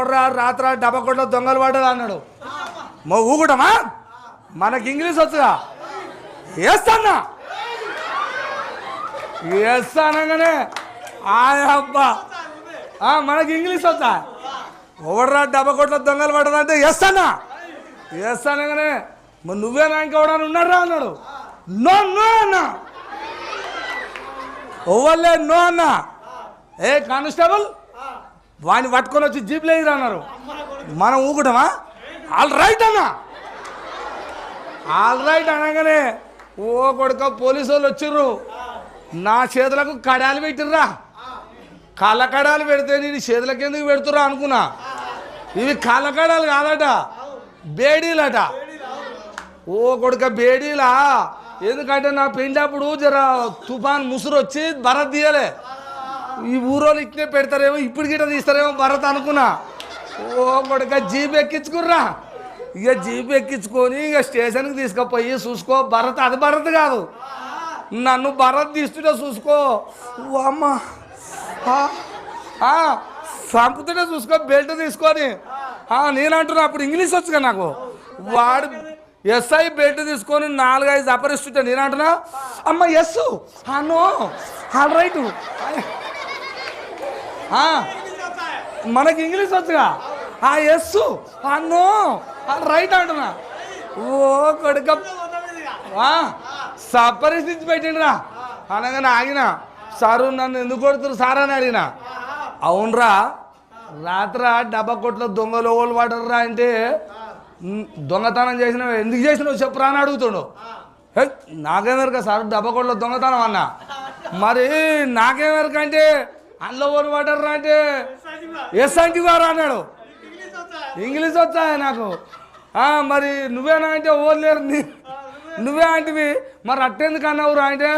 ఓడ్రా రాత్ర డబ్బకొట్ల దొంగలు పడ్డది అన్నాడు. మా ఊగుటమా? మనకి ఇంగ్లీష్ వచ్చుగా వేస్తానా వేస్తానగానే అబ్బా. ఆ, మనకి ఇంగ్లీష్ వచ్చా ఓడరా డబ్బకొట్ల దొంగలు పడ్డదంటే వేస్తానా వేస్తానగానే మరి నువ్వేనా ఇంకెవడని ఉన్నారా అన్నాడు. నో నో అన్నా. ఓవర్లే నో అన్న? ఏ కానిస్టేబుల్? వాడిని పట్టుకొని వచ్చి జీప్లో ఎగిరా అన్నారు. మనం ఊగటమా? ఆల్ రైట్ అన్న. ఆల్ రైట్ అనగానే ఓ కొడుక పోలీసు వాళ్ళు వచ్చిర్రు. నా చేతులకు కడాలు పెట్టిర్రా. కాళ్ళ కడాలు పెడితే నేను చేతులకు ఎందుకు పెడుతురా అనుకున్నా. ఇవి కాళ్ళ కడాలు కాదట బేడీలట. ఓ కొడుక బేడీలా. ఎందుకంటే నా పెండప్పుడు జర తుఫాన్ ముసురు వచ్చి బరత్ తీయలే. ఈ ఊరోళ్ళు ఇట్నే పెడతారేమో ఇప్పుడు గిట్ట తీస్తారేమో భరత్ అనుకున్నా. ఓ కొడుక జీప్ ఎక్కించుకుర్రా. ఇక జీప్ ఎక్కించుకొని ఇక స్టేషన్కి తీసుకుపోయి చూసుకో భరత్ అది భరత్ కాదు. నన్ను భరత్ తీస్తుంటే చూసుకో. అమ్మ. చంపుతుంటే చూసుకో బెల్ట్ తీసుకొని. నేనంటున్నా నేను అప్పుడు ఇంగ్లీష్ వచ్చుగా నాకు. వాడు ఎస్ఐ బెల్ట్ తీసుకొని నాలుగైదు అపరిస్తుంటే నేనంటున్నా అమ్మ ఎస్ అన్నో ఆల్ రైట్. మనకి ఇంగ్లీష్ వచ్చుగా? ఆ ఎస్ అన్నో రైట్ అంటున్నా. ఓ కొడుక. సపరిస్థితి పెట్టిండ్రా. అనగానే ఆగిన. సారు నన్ను ఎందుకు కొడుతురు సార్ అని అడిగిన. అవునరా. రాత్ర డబ్బా కొట్ల దొంగలు ఓళ్ళు పడరా అంటే దొంగతనం చేసినావు. ఎందుకు చేసినావు చెప్పురా అని అడుగుతుండు. "హే, నాకేమెరక సార్ డబ్బా కొట్ల దొంగతనం అన్న? మరి నాకేమెరక అంటే అందులో ఓళ్ళు పడర్రా అంటే? ఎస్ అంటే వారు అన్నాడు? ఇంగ్లీష్ వచ్చాయి నాకు? మరి నువ్వేనా అంటే ఓళ్ళు నీ- నువ్వే అంటివి మరి అట్టెందుకు అన్నావురా అంటే?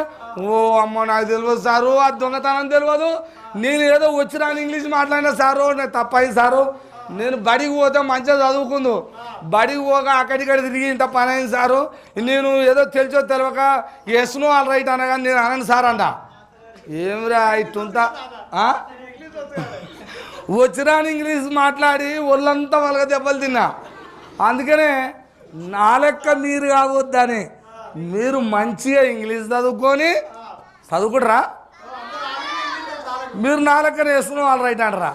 ఓ అమ్మ నాకు తెలియదు సారు ఆ దొంగతనం తెలియదు నేను ఏదో వచ్చినాను ఇంగ్లీష్ మాట్లాడినా సారు నేను తప్పైంది సారు. నేను బడికి పోతే మంచిగా చదువుకుందు. బడికి పోక అక్కడిక్కడ తిరిగి ఇంత పని అయింది సారు. నేను ఏదో తెలిసో తెలియక ఎస్నో ఆల్ రైట్ అనగా నేను అనను సార్ అంట ఏమిరా ఇట్టుంతా వచ్చిరాని ఇంగ్లీష్ మాట్లాడి ఒళ్ళంతా వాళ్ళకి దెబ్బలు తిన్నా. అందుకనే నా లెక్క మీరు కావద్దని మీరు మంచిగా ఇంగ్లీష్ చదువుకొని చదువుకుంటారా మీరు నా లెక్కన వేసుకున్న వాళ్ళు రైట్ అంటారా?